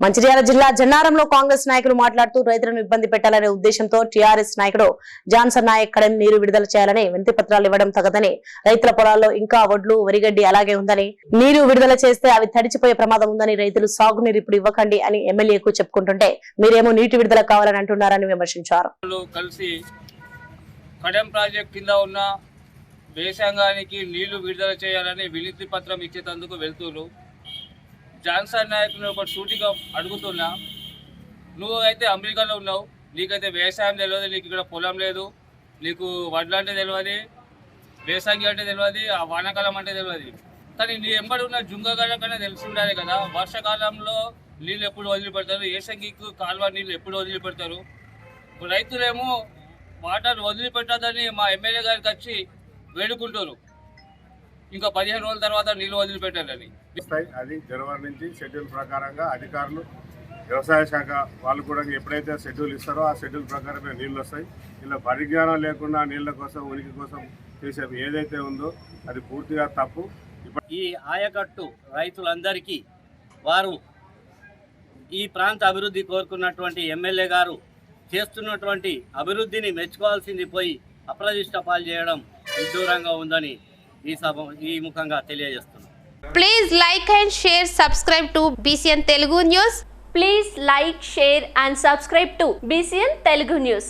మంచిర్యాల జిల్లా జన్నారంలో కాంగ్రెస్ నాయకులు మాట్లాడుతూ రైతులను ఇబ్బంది పెట్టాలనే ఉద్దేశంతో టీఆర్ఎస్ నాయకుడు జాన్సన్ నాయక్ కడెం నీరు విడుదల చేయాలని వినతి పత్రాలు ఇవ్వడం తగదని రైతుల పొలాల్లో ఇంకా వడ్లు వరిగడ్డి అలాగే ఉందని నీరు విడుదల చేస్తే అవి తడిచిపోయే ప్రమాదం ఉందని రైతులు సాగునీరు ఇప్పుడు ఇవ్వకండి అని ఎమ్మెల్యేకు చెప్పుకుంటుంటే మీరేమో నీటి విడుదల కావాలని అంటున్నారని విమర్శించారు. కలిసి కడెం ప్రాజెక్ట్ కింద ఉన్న వేసంగానికి నీళ్ళు విడుదల చేయాలని వినతి పత్రం ఇచ్చేటందుకు వెళ్తున్నారు జాన్సన్ నాయకుని ఒక సూటిగా అడుగుతున్నా. నువ్వు అయితే అమెరికాలో ఉన్నావు. నీకైతే వ్యవసాయం తెలియదు నీకు ఇక్కడ పొలం లేదు. నీకు వడ్లు అంటే తెలియదు వేసంగి అంటే తెలియదు ఆ వానాకాలం అంటే తెలియదు కానీ నీ ఎంబడి ఉన్న జుంగగాలం కన్నా తెలిసి ఉండాలి కదా. వర్షాకాలంలో నీళ్ళు ఎప్పుడు వదిలిపెడతారు? ఏసంగికి కాలువ నీళ్ళు ఎప్పుడు వదిలిపెడతారు? రైతులేమో వాటర్ వదిలిపెట్టదని మా ఎమ్మెల్యే గారికి వచ్చి వేడుకుంటారు ఇంకా పదిహేను రోజుల తర్వాత నీళ్ళు వదిలిపెట్టారని వస్తాయి. అది జనవరి నుంచి షెడ్యూల్ ప్రకారంగా అధికారులు వ్యవసాయ శాఖ వాళ్ళు కూడా ఎప్పుడైతే షెడ్యూల్ ఇస్తారో ఆ షెడ్యూల్ ప్రకారమే నీళ్ళు వస్తాయి. ఇలా పరిజ్ఞానం లేకుండా నీళ్ళ కోసం ఉనికి కోసం చేసే ఏదైతే ఉందో అది పూర్తిగా తప్పు. ఈ ఆయకట్టు రైతులందరికీ వారు ఈ ప్రాంత అభివృద్ధి కోరుకున్నటువంటి ఎమ్మెల్యే గారు చేస్తున్నటువంటి అభివృద్ధిని మెచ్చుకోవాల్సింది పోయి అప్రదిష్ట పాలు చేయడం విడ్డూరంగా ఉందని ఈ సభ ఈ ముఖంగా తెలియజేస్తున్నాం Please like and share, subscribe to BCN Telugu News. Please like, share and subscribe to BCN Telugu News.